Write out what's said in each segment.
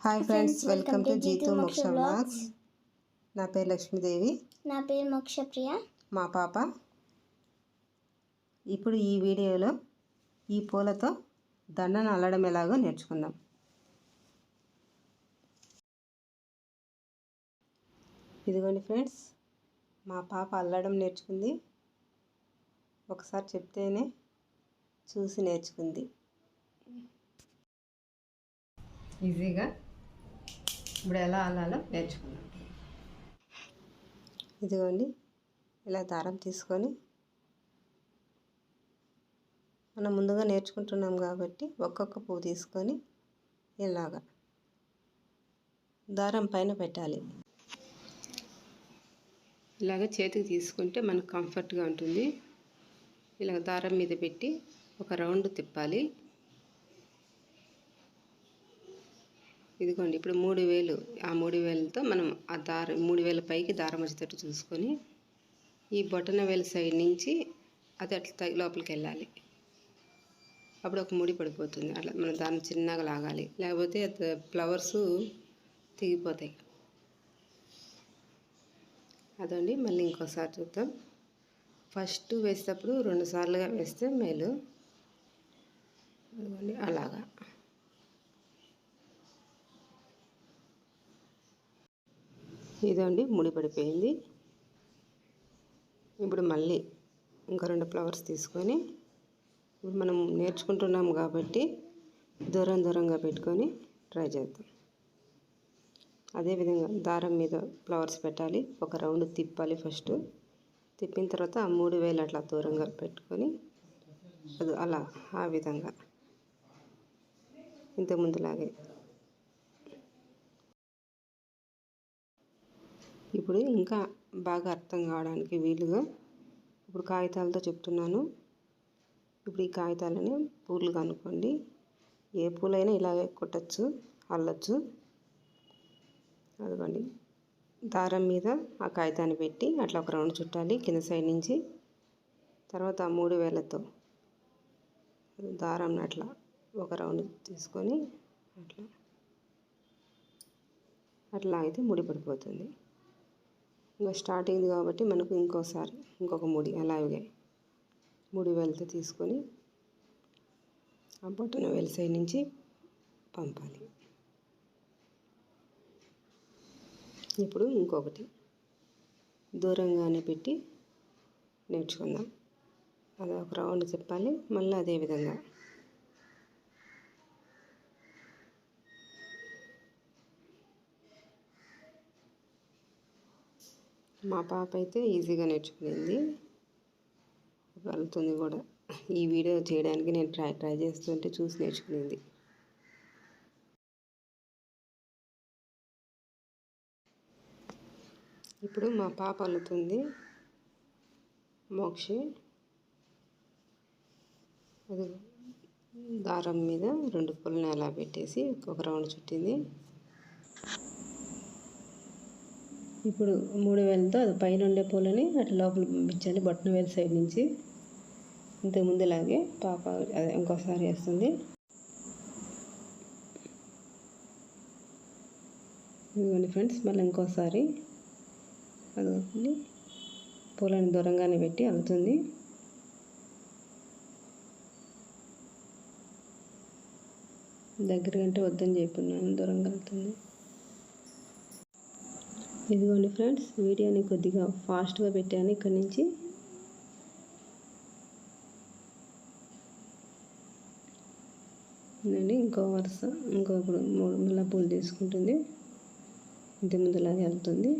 Hi friends welcome to Jeethu Moksha vlogs నా పేరు లక్ష్మీదేవి నా పేరు మోక్షప్రియ మా పాప ఇప్పుడు ఈ వీడియోలో ఈ పూలతో దండను అల్లడం ఎలాగో నేర్చుకుందాం ఇదిగోండి ఫ్రెండ్స్ మా పాప అల్లడం నేర్చుకుంది ఒకసారి చెప్తేనే చూసి నేర్చుకుంది ఈజీగా ఇప్పుడు ఎలా అల్లాలో నేర్చుకుందాం. ఇదిగోండి ఇలా దారం తీసుకొని మనం ముందుగా నేర్చుకుంటున్నాం కాబట్టి ఒక్కొక్క పువ్వు తీసుకొని ఇలాగా దారం పైన పెట్టాలి. ఇలాగ చేతికి తీసుకుంటే మనకు కంఫర్ట్గా ఉంటుంది. ఇలా దారం మీద పెట్టి ఒక రౌండ్ తిప్పాలి. ఇదిగోండి ఇప్పుడు మూడు వేలు ఆ మూడు వేలతో మనం ఆ దారం మూడు వేల పైకి దారం వచ్చేటట్టు చూసుకొని ఈ బొటన వేల సైడ్ నుంచి అది అట్లా లోపలికి వెళ్ళాలి. అప్పుడు ఒక ముడి పడిపోతుంది. అట్లా మనం దాన్ని చిన్నగా లాగాలి. లేకపోతే ఫ్లవర్స్ తెగిపోతాయి. అదండి మళ్ళీ ఇంకోసారి చూద్దాం. ఫస్ట్ వేసేటప్పుడు రెండు సార్లుగా వేస్తే మేలు. అదిగోండి అలాగా. ఇదండి ముడి పడిపోయింది. ఇప్పుడు మళ్ళీ ఇంకా రెండు ఫ్లవర్స్ తీసుకొని ఇప్పుడు మనం నేర్చుకుంటున్నాం కాబట్టి దూరం దూరంగా పెట్టుకొని ట్రై చేద్దాం. అదేవిధంగా దారం మీద ఫ్లవర్స్ పెట్టాలి ఒక రౌండ్ తిప్పాలి ఫస్ట్. తిప్పిన తర్వాత ఆ మూడు వేలు అట్లా దూరంగా పెట్టుకొని అది అలా ఆ విధంగా. ఇంతకుముందులాగే ఇప్పుడు ఇంకా బాగా అర్థం కావడానికి వీలుగా ఇప్పుడు కాగితాలతో చెప్తున్నాను. ఇప్పుడు ఈ కాగితాలని పూలుగా అనుకోండి ఏ పూలైనా ఇలాగే కొట్టచ్చు అల్లచ్చు. అదిగోండి. దారం మీద ఆ కాగితాన్ని పెట్టి అట్లా ఒక రౌండ్ చుట్టాలి కింద సైడ్ నుంచి. తర్వాత ఆ మూడు వేలతో దారం అట్లా ఒక రౌండ్ తీసుకొని అట్లా అట్లా అయితే ముడి పడిపోతుంది ఇంకా స్టార్టింగ్ కాబట్టి మనకు ఇంకోసారి ఇంకొక ముడి అలాగే ముడి వెళ్తే తీసుకొని ఆ బొట్టన వెలిసై నుంచి పంపాలి. ఇప్పుడు ఇంకొకటి దూరంగానే పెట్టి నేర్చుకుందాం. అది ఒక రౌండ్ చెప్పాలి మళ్ళీ అదే విధంగా మా పాప అయితే ఈజీగా నేర్చుకునేది వెళ్తుంది కూడా. ఈ వీడియో చేయడానికి నేను ట్రై ట్రై చేస్తుంటే చూసి నేర్చుకునేది ఇప్పుడు మా పాప అల్లుతుంది. మోక్షి. అది దారం మీద రెండు పుల్లని అలా పెట్టేసి ఒక రౌండ్ చుట్టింది. ఇప్పుడు మూడు వేలతో అది పైన ఉండే పూలని అటు లోపల పంపించాలి బొట్టన వేల సైడ్ నుంచి. ఇంతకుముందు ముందులాగే పాప అదే ఇంకోసారి వేస్తుంది. ఇదిగోండి ఫ్రెండ్స్ మళ్ళీ ఇంకోసారి అదిగోండి పూలను దూరంగానే పెట్టి అల్లుతుంది. దగ్గర అంటే వద్దని చెప్పున్నాను దూరంగా వెళ్తుంది ఇదిగోండి ఫ్రెండ్స్ వీడియోని కొద్దిగా ఫాస్ట్గా పెట్టాను. ఇక్కడ నుంచి నేను ఇంకో వరుస ఇంకో ఇప్పుడు మూడు మళ్ళీ పూలు తీసుకుంటుంది. ఇంత ముందులాగే వెళ్తుంది.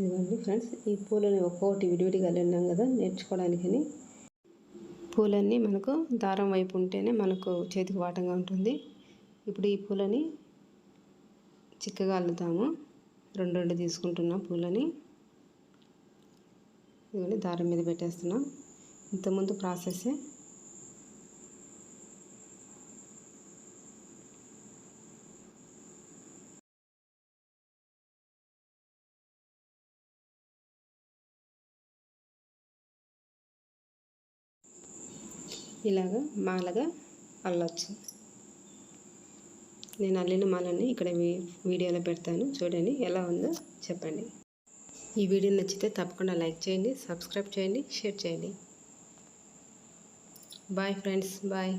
ఇదిగోండి ఫ్రెండ్స్ ఈ పూలని ఒక్కొక్కటి విడివిడిగా వెళ్ళినాం కదా నేర్చుకోవడానికని. పూలన్నీ మనకు దారం వైపు ఉంటేనే మనకు చేతికి వాటంగా ఉంటుంది. ఇప్పుడు ఈ పూలని చిక్కగా అల్లుతాము. రెండు రెండు తీసుకుంటున్నాం పూలని. ఇదిగోండి దారం మీద పెట్టేస్తున్నాం. ఇంతకుముందు ప్రాసెస్సే ఇలాగా మాలగా అల్లచ్చు నేను అల్లిన మాలని ఇక్కడ వీడియోలో పెడతాను. చూడండి ఎలా ఉందో చెప్పండి. ఈ వీడియో నచ్చితే తప్పకుండా లైక్ చేయండి సబ్స్క్రైబ్ చేయండి షేర్ చేయండి. Bye friends bye.